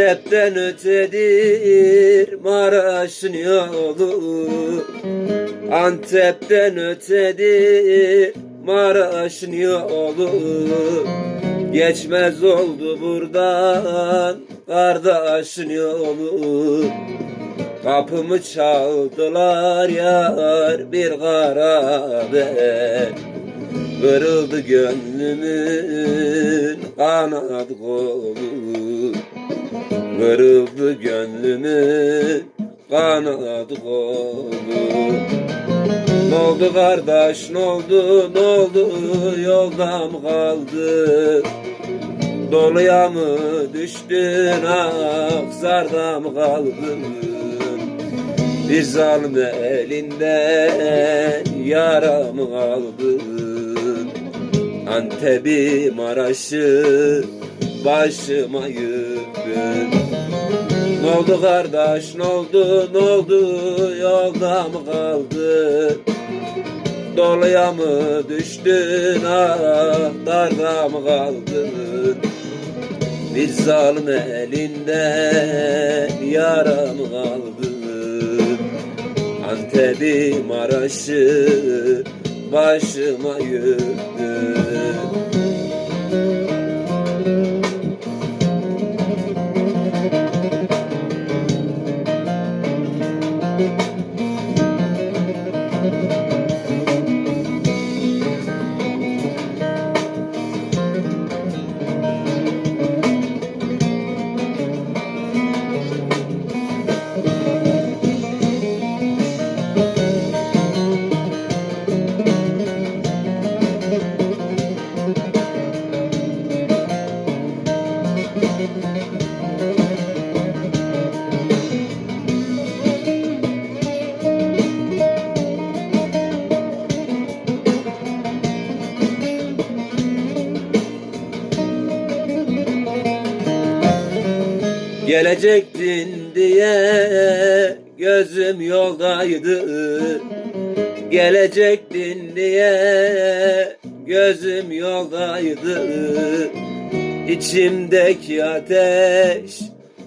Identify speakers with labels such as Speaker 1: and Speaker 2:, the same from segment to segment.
Speaker 1: Antep'ten ötedir Maraş'ın yolu. Antep'ten ötedir Maraş'ın yolu. Geçmez oldu buradan Kardeşin yolu. Kapımı çaldılar yar bir garabe Kırıldı gönlümün kanat kolu Kırıldı gönlümün kanat kolu Ne oldu kardeş ne oldu ne oldu? Yolda kaldı. Doluya mı düştün zarda mı kaldın? Bir zalim elinden yara mı aldın Antep'i Maraş'ı başıma yıktın Ne oldu kardeş ne oldu ne oldu? Yolda mı kaldın? Doluya mı düştün? Ah darda mı kaldın? Bir zalim elinden yara mı kaldın? Antep'i Maraş'ı başıma yıktın Gelecektin diye gözüm yoldaydı. Gelecektin diye gözüm yoldaydı İçimdeki ateş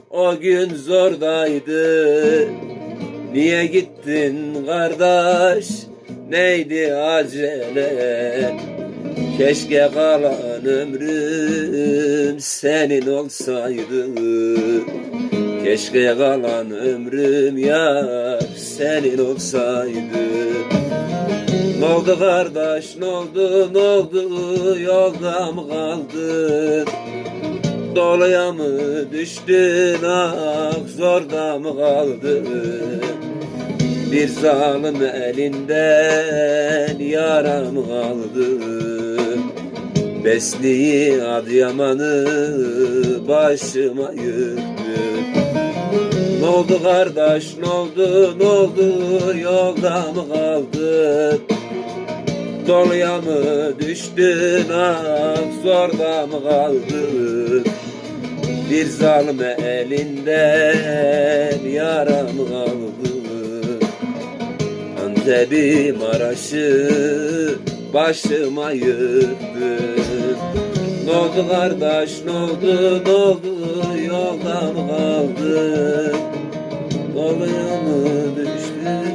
Speaker 1: o gün zordaydı. Niye gittin kardeş? Neydi acele? Keşke kalan ömrüm senin olsaydı. Keşke kalan ömrüm yar senin olsaydı Ne oldu kardeş ne oldu ne oldu? Yolda mı kaldın Doluya mı düştün? Ah zorda mı kaldın bir zalim elinden yaram kaldı? Besliği Adıyaman'ı başıma yıktı Ne oldu kardeş? Ne oldu? Ne oldu? Yolda mı kaldın? Doluya mı düştün? Ah zorda mı kaldın? Bir zalim elinden yaram kaldı Antep'i Maraş'ı başıma yıktın. Ne oldu kardeş? Ne oldu? Ne oldu? Yolda mı kaldın Bağlayamadı işte.